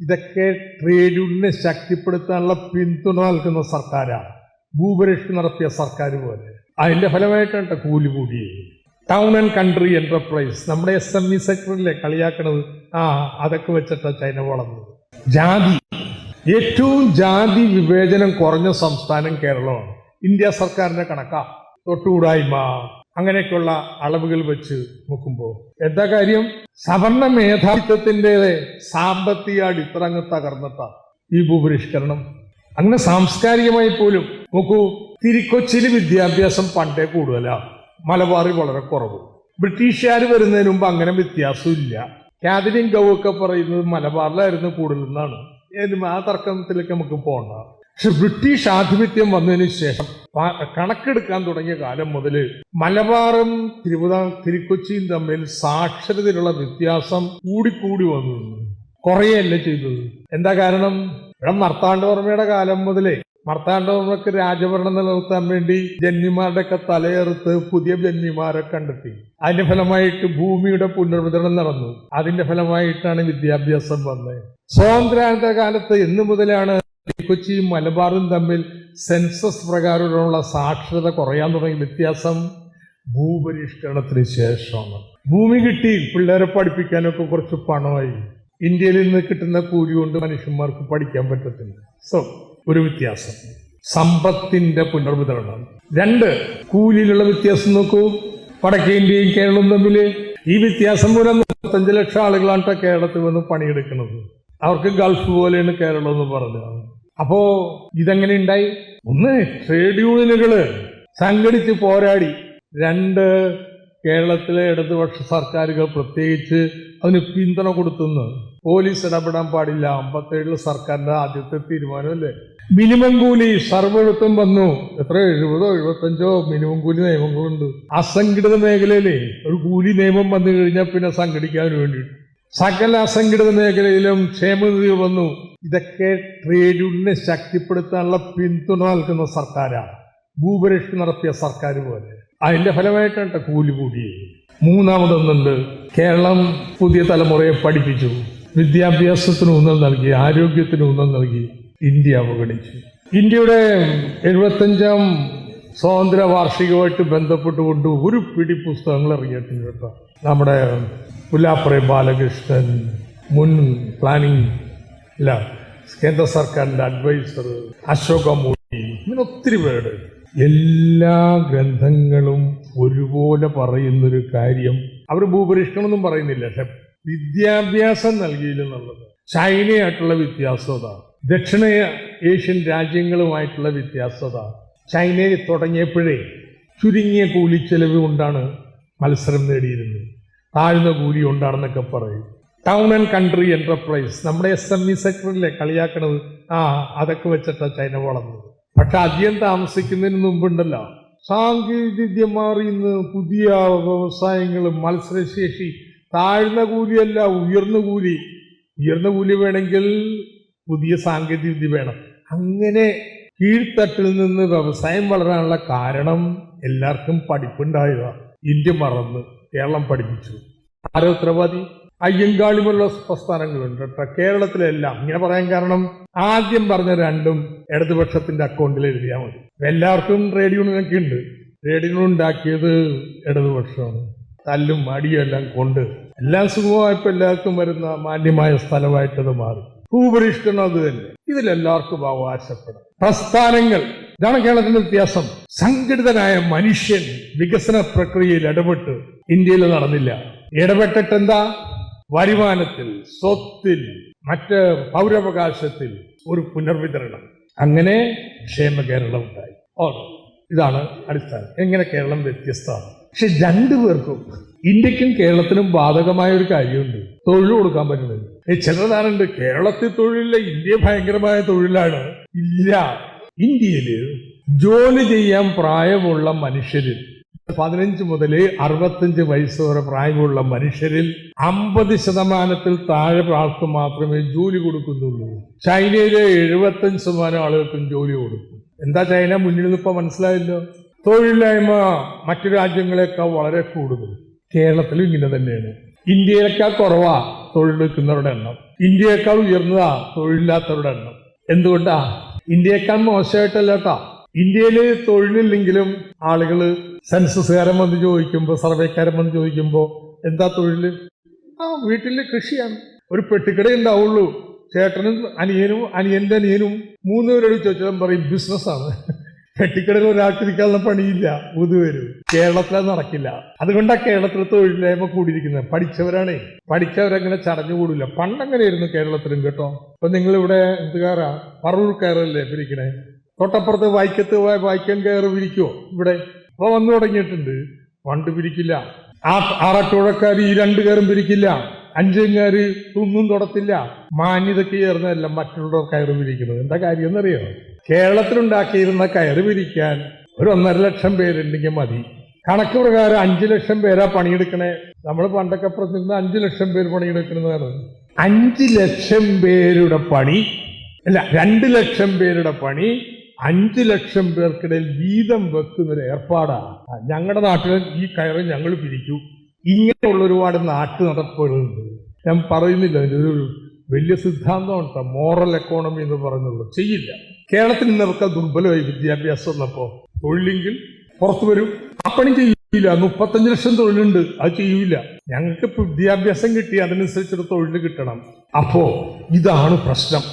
ഇതൊക്കെ ട്രേഡ് യൂണിയനെ ശക്തിപ്പെടുത്താനുള്ള പിന്തുണ നൽകുന്ന സർക്കാരാണ്. ഭൂപരിഷ്ഠ നടത്തിയ സർക്കാർ പോലെ. അതിന്റെ ഫലമായിട്ടാണ് കൂലി കൂടി ടൗൺ ആൻഡ് കൺട്രി എന്റർപ്രൈസ് നമ്മുടെ എസ് എം ഇ സെക്ടറിലെ കളിയാക്കണത്? ആ അതൊക്കെ വെച്ചിട്ടാണ് ചൈന വളർന്നത്. ജാതി. ഏറ്റവും ജാതി വിവേചനം കുറഞ്ഞ സംസ്ഥാനം കേരളമാണ്. ഇന്ത്യ സർക്കാരിന്റെ കണക്കാ. തൊട്ടുകൂടായ്മ. അങ്ങനെയൊക്കെയുള്ള അളവുകൾ വെച്ച് നോക്കുമ്പോൾ എന്താ കാര്യം? സവർണ മേധാവിത്വത്തിന്റെ സാമ്പത്തിക അടിത്തറ അങ്ങ് ഈ ഭൂപരിഷ്കരണം. അങ്ങനെ സാംസ്കാരികമായി പോലും നോക്കൂ തിരിക്കൊച്ചിൽ വിദ്യാഭ്യാസം പണ്ടേ കൂടുതലാണ് മലബാറിൽ വളരെ കുറവ്. ബ്രിട്ടീഷുകാർ വരുന്നതിന് മുമ്പ് അങ്ങനെ വ്യത്യാസമില്ല. കാതലിൻ ഗവൊക്കെ പറയുന്നത് മലബാറിലായിരുന്നു കൂടുതലെന്നാണ്. ആ തർക്കത്തിലേക്ക് നമുക്ക് പോകണ്ട പക്ഷെ ബ്രിട്ടീഷ് ആധിപത്യം വന്നതിന് ശേഷം കണക്കെടുക്കാൻ തുടങ്ങിയ കാലം മുതൽ മലബാറും തിരുവിതാ തിരുക്കൊച്ചിയും തമ്മിൽ സാക്ഷരതയിലുള്ള വ്യത്യാസം കൂടിക്കൂടി വന്നു. കുറേയല്ല ചെയ്തത്. എന്താ കാരണം? ഇവിടെ മർത്താണ്ഡവർമ്മയുടെ കാലം മുതലേ മർത്താണ്ഡവർമ്മക്ക് രാജഭരണം നിലനിർത്താൻ വേണ്ടി ജന്മിമാരുടെ ഒക്കെ തലയെറുത്ത് പുതിയ ജന്മിമാരെ കണ്ടെത്തി. അതിന്റെ ഫലമായിട്ട് ഭൂമിയുടെ പുനർവിതരണം നടന്നു. അതിന്റെ ഫലമായിട്ടാണ് വിദ്യാഭ്യാസം വന്നത്. സ്വാതന്ത്ര്യാനന്തര കാലത്ത് എന്ന് മുതലാണ് കൊച്ചിയും മലബാറും തമ്മിൽ സെൻസസ് പ്രകാരമുള്ള സാക്ഷരത കുറയാൻ തുടങ്ങിയ വ്യത്യാസം ഭൂപരിഷ്കരണത്തിന് ശേഷമാണ്. ഭൂമി കിട്ടി പിള്ളേരെ പഠിപ്പിക്കാനൊക്കെ കുറച്ച് പണമായി. ഇന്ത്യയിൽ നിന്ന് കിട്ടുന്ന കൂലി കൊണ്ട് മനുഷ്യന്മാർക്ക് പഠിക്കാൻ പറ്റത്തില്ല. സോ ഒരു വ്യത്യാസം. സമ്പത്തിന്റെ പുനർവിതരണം. രണ്ട് കൂലിയിലുള്ള വ്യത്യാസം നോക്കൂ. വടക്കേ ഇന്ത്യയും കേരളവും തമ്മിൽ ഈ വ്യത്യാസം മൂലം മുപ്പത്തഞ്ച് ലക്ഷം ആളുകളാണ് കേരളത്തിൽ വന്ന് പണിയെടുക്കുന്നത്. അവർക്ക് ഗൾഫ് പോലെയാണ് കേരളം എന്ന് പറഞ്ഞത്. അപ്പോ ഇതെങ്ങനെ ഉണ്ടായി? ഒന്ന് ട്രേഡ് യൂണിയനുകൾ സംഘടിച്ച് പോരാടി. രണ്ട് കേരളത്തിലെ ഇടതുപക്ഷ സർക്കാരുകൾ പ്രത്യേകിച്ച് അതിന് പിന്തുണ കൊടുത്തുന്നു പോലീസ് ഇടപെടാൻ പാടില്ല. അമ്പത്തേഴിലെ സർക്കാരിന്റെ ആദ്യത്തെ തീരുമാനമല്ലേ? മിനിമം കൂലി സർവഴുത്തും വന്നു. എത്ര? എഴുപതോ എഴുപത്തഞ്ചോ മിനിമം കൂലി നിയമങ്ങളുണ്ട്. അസംഘടിത മേഖലയിലെ ഒരു കൂലി നിയമം വന്നു കഴിഞ്ഞാൽ പിന്നെ സംഘടിക്കാൻ വേണ്ടിയിട്ട്. സകല അസംഘടിത മേഖലയിലും ക്ഷേമനിധി വന്നു. ഇതൊക്കെ ട്രേഡ് യൂണിയനെ ശക്തിപ്പെടുത്താനുള്ള പിന്തുണ നൽകുന്ന സർക്കാരാണ്. ഭൂപരിഷ്ഠ നടത്തിയ സർക്കാർ പോലെ. അതിന്റെ ഫലമായിട്ടാണ് കൂലി കൂടിയത്. മൂന്നാമതൊന്നുണ്ട് കേരളം പുതിയ തലമുറയെ പഠിപ്പിച്ചു. വിദ്യാഭ്യാസത്തിന് ഊന്നൽ നൽകി ആരോഗ്യത്തിന് ഊന്നൽ നൽകി ഇന്ത്യ അവഗണിച്ചു. ഇന്ത്യയുടെ എഴുപത്തഞ്ചാം സ്വാതന്ത്ര്യ വാർഷികമായിട്ട് ബന്ധപ്പെട്ടുകൊണ്ട് ഒരു പിടി പുസ്തകങ്ങൾ ഇറങ്ങിയിട്ടുണ്ട് കേട്ടോ. നമ്മുടെ പുല്ലാപ്പുറ ബാലകൃഷ്ണൻ മുൻ പ്ലാനിംഗ് അല്ല കേന്ദ്ര സർക്കാരിന്റെ അഡ്വൈസർ അശോക മോദി ഇങ്ങനെ ഒത്തിരി പേര് എല്ലാ ഗ്രന്ഥങ്ങളും ഒരുപോലെ പറയുന്നൊരു കാര്യം അവർ ഭൂപരിഷ്കരണമൊന്നും പറയുന്നില്ല. പക്ഷെ വിദ്യാഭ്യാസം നൽകിയില്ലെന്നുള്ളത് ചൈനയായിട്ടുള്ള വ്യത്യാസത ദക്ഷിണ ഏഷ്യൻ രാജ്യങ്ങളുമായിട്ടുള്ള വ്യത്യാസത ചൈനയിൽ തുടങ്ങിയപ്പോഴേ ചുരുങ്ങിയ കൂലിച്ചെലവ് കൊണ്ടാണ് മത്സരം നേടിയിരുന്നത്. താഴ്ന്ന കൂലി ഉണ്ടാണെന്നൊക്കെ പറയും. ടൗൺ ആൻഡ് കൺട്രി എന്റർപ്രൈസ് നമ്മുടെ എസ് എം ഇ സെക്ടറിലെ കളിയാക്കണത്? ആ അതൊക്കെ വെച്ചിട്ടാ ചൈന വളർന്നത്. പക്ഷെ അധികം താമസിക്കുന്നതിന് മുമ്പുണ്ടല്ലോ. സാങ്കേതിക മാറി ഇന്ന് പുതിയ വ്യവസായങ്ങളും മത്സരശേഷി താഴ്ന്ന കൂലിയല്ല ഉയർന്ന കൂലി. ഉയർന്ന കൂലി വേണമെങ്കിൽ പുതിയ സാങ്കേതിക വിദ്യ വേണം. അങ്ങനെ കീഴ്ത്തട്ടിൽ നിന്ന് വ്യവസായം വളരാനുള്ള കാരണം എല്ലാവർക്കും പഠിപ്പുണ്ടായതാണ് ഇന്ത്യ മറന്ന്. കേരളം പഠിപ്പിച്ചു. ആരോ ഉത്തരവാദി? അയ്യങ്കാളിമുള്ള പ്രസ്ഥാനങ്ങളുണ്ട് കേട്ടോ. കേരളത്തിലെല്ലാം. ഇങ്ങനെ പറയാൻ കാരണം ആദ്യം പറഞ്ഞ രണ്ടും ഇടതുപക്ഷത്തിന്റെ അക്കൗണ്ടിൽ എഴുതിയാൽ മതി. എല്ലാവർക്കും റേഡിയോ ഒക്കെ ഉണ്ട്. റേഡിയോ ഉണ്ടാക്കിയത് ഇടതുപക്ഷമാണ്. തല്ലും അടിയും എല്ലാം കൊണ്ട് എല്ലാം സുഖമായപ്പോ എല്ലാവർക്കും വരുന്ന മാന്യമായ സ്ഥലമായിട്ടത് മാറി. ഭൂപരിഷ്കരണം അത് തന്നെ. ഇതിലെല്ലാവർക്കും അവകാശപ്പെടാം പ്രസ്ഥാനങ്ങൾ. ഇതാണ് കേരളത്തിന്റെ വ്യത്യാസം. സംഘടിതനായ മനുഷ്യൻ വികസന പ്രക്രിയയിൽ ഇടപെട്ട് ഇന്ത്യയിൽ നടന്നില്ല. ഇടപെട്ടിട്ട് എന്താ വരുമാനത്തിൽ സ്വത്തിൽ മറ്റ് പൗരാവകാശത്തിൽ ഒരു പുനർവിതരണം. അങ്ങനെ ക്ഷേമ കേരളം ഉണ്ടായി. ഓ ഇതാണ് അടിസ്ഥാനം. എങ്ങനെ കേരളം വ്യത്യസ്തമാണ്. പക്ഷെ രണ്ടുപേർക്കും ഇന്ത്യക്കും കേരളത്തിനും ബാധകമായ ഒരു കാര്യമുണ്ട്. തൊഴിൽ കൊടുക്കാൻ പറ്റുന്നത് ചിലതാണുണ്ട് കേരളത്തിൽ തൊഴിലില്ല ഇന്ത്യ ഭയങ്കരമായ തൊഴിലാണ്. ഇല്ല. ഇന്ത്യയിൽ ജോലി ചെയ്യാൻ പ്രായമുള്ള മനുഷ്യരിൽ പതിനഞ്ച് മുതൽ അറുപത്തഞ്ച് വയസ്സ് വരെ പ്രായമുള്ള മനുഷ്യരിൽ അമ്പത് ശതമാനത്തിൽ താഴെ ആൾക്ക് മാത്രമേ ജോലി കൊടുക്കുന്നുള്ളൂ. ചൈനയിലെ എഴുപത്തഞ്ച് ശതമാനം ആളുകൾക്കും ജോലി കൊടുക്കും. എന്താ ചൈന മുന്നിൽ നിന്ന് ഇപ്പൊ മനസ്സിലായല്ലോ? തൊഴിലില്ലായ്മ മറ്റു രാജ്യങ്ങളെക്കാൾ വളരെ കൂടുതൽ. കേരളത്തിലും ഇങ്ങനെ തന്നെയാണ്. ഇന്ത്യയിലേക്കാൾ കുറവാ തൊഴിലെടുക്കുന്നവരുടെ എണ്ണം. ഇന്ത്യയേക്കാൾ ഉയർന്നതാ തൊഴിലില്ലാത്തവരുടെ എണ്ണം. എന്തുകൊണ്ടാ? ഇന്ത്യയേക്കാൾ മോശമായിട്ടല്ല കേട്ടാ ഇന്ത്യയിൽ തൊഴിലില്ലെങ്കിലും ആളുകൾ സെൻസസുകാരൻ വന്ന് ചോദിക്കുമ്പോൾ സർവേക്കാരൻ വന്ന് ചോദിക്കുമ്പോൾ എന്താ തൊഴിൽ ആ വീട്ടിൽ കൃഷിയാണ്. ഒരു പെട്ടിക്കട ഉണ്ടാവുള്ളൂ. ചേട്ടനും അനിയനും അനിയന്റെ അനിയനും മൂന്നുപേരോട് ചോദിച്ചാൽ പറയും ബിസിനസ്സാണ് പെട്ടിക്കടയിൽ ഒരാൾക്ക് ഇരിക്കാനുള്ള പണിയില്ല പുതുവരും കേരളത്തിലത് നടക്കില്ല. അതുകൊണ്ടാണ് കേരളത്തിൽ തൊഴിലില്ലായ്മ കൂടിയിരിക്കുന്നത്. പഠിച്ചവരാണേ പഠിച്ചവരങ്ങനെ ചടഞ്ഞു കൂടില്ല പണ്ടങ്ങനെയായിരുന്നു കേരളത്തിലും കേട്ടോ. ഇപ്പൊ നിങ്ങളിവിടെ എന്തുകാരാ? പറവൂർ കയറല്ലേ പിരിക്കണേ തൊട്ടപ്പുറത്ത് വൈക്കത്ത് പോയ കയറി കയറ് പിരിക്കുവോ ഇവിടെ. ഇപ്പൊ വന്നു തുടങ്ങിയിട്ടുണ്ട്. പണ്ട് പിരിക്കില്ല ആ ആറട്ടുഴക്കാർ ഈ രണ്ടു കയറും പിരിക്കില്ല അഞ്ചുകാര് ഒന്നും തൊടത്തില്ല. മാന്യതയ്ക്ക് ചേർന്നതല്ല മറ്റുള്ളവർ കയറ് പിരിക്കുന്നത്. എന്താ കാര്യം എന്നറിയോ? കേരളത്തിലുണ്ടാക്കിയിരുന്ന കയറ് പിരിക്കാൻ ഒരു ഒന്നര ലക്ഷം പേരുണ്ടെങ്കിൽ മതി. കണക്ക് പ്രകാരം അഞ്ചു ലക്ഷം പേരാ പണിയെടുക്കണേ. നമ്മൾ പണ്ടൊക്കെ പ്രസിദ്ധ അഞ്ചു ലക്ഷം പേര് പണിയെടുക്കുന്നതാണ് അഞ്ചു ലക്ഷം പേരുടെ പണി അല്ല രണ്ട് ലക്ഷം പേരുടെ പണി അഞ്ചു ലക്ഷം പേർക്കിടയിൽ വീതം വെക്കുന്ന ഒരു ഏർപ്പാടാണ് ഞങ്ങളുടെ നാട്ടിൽ ഈ കയറ് ഞങ്ങൾ പിരിച്ചു ഇങ്ങനെയുള്ള ഒരുപാട് നാട്ടു നടപ്പുകളുണ്ട് ഞാൻ പറയുന്നില്ല അതിന്റെ ഒരു വലിയ സിദ്ധാന്തമാണ് കേട്ടോ മോറൽ എക്കോണമി എന്ന് പറയുന്നുള്ളൂ ചെയ്യില്ല. കേരളത്തിൽ നിന്നവർക്ക് ദുർബലമായി വിദ്യാഭ്യാസം വന്നപ്പോ തൊഴിലെങ്കിൽ പുറത്തു വരും. അപ്പണി പണി ചെയ്യില്ല മുപ്പത്തഞ്ച് ലക്ഷം തൊഴിലുണ്ട് അത് ചെയ്യില്ല ഞങ്ങൾക്ക് വിദ്യാഭ്യാസം കിട്ടി അതിനനുസരിച്ചൊരു തൊഴിൽ കിട്ടണം. അപ്പോ ഇതാണ് പ്രശ്നം.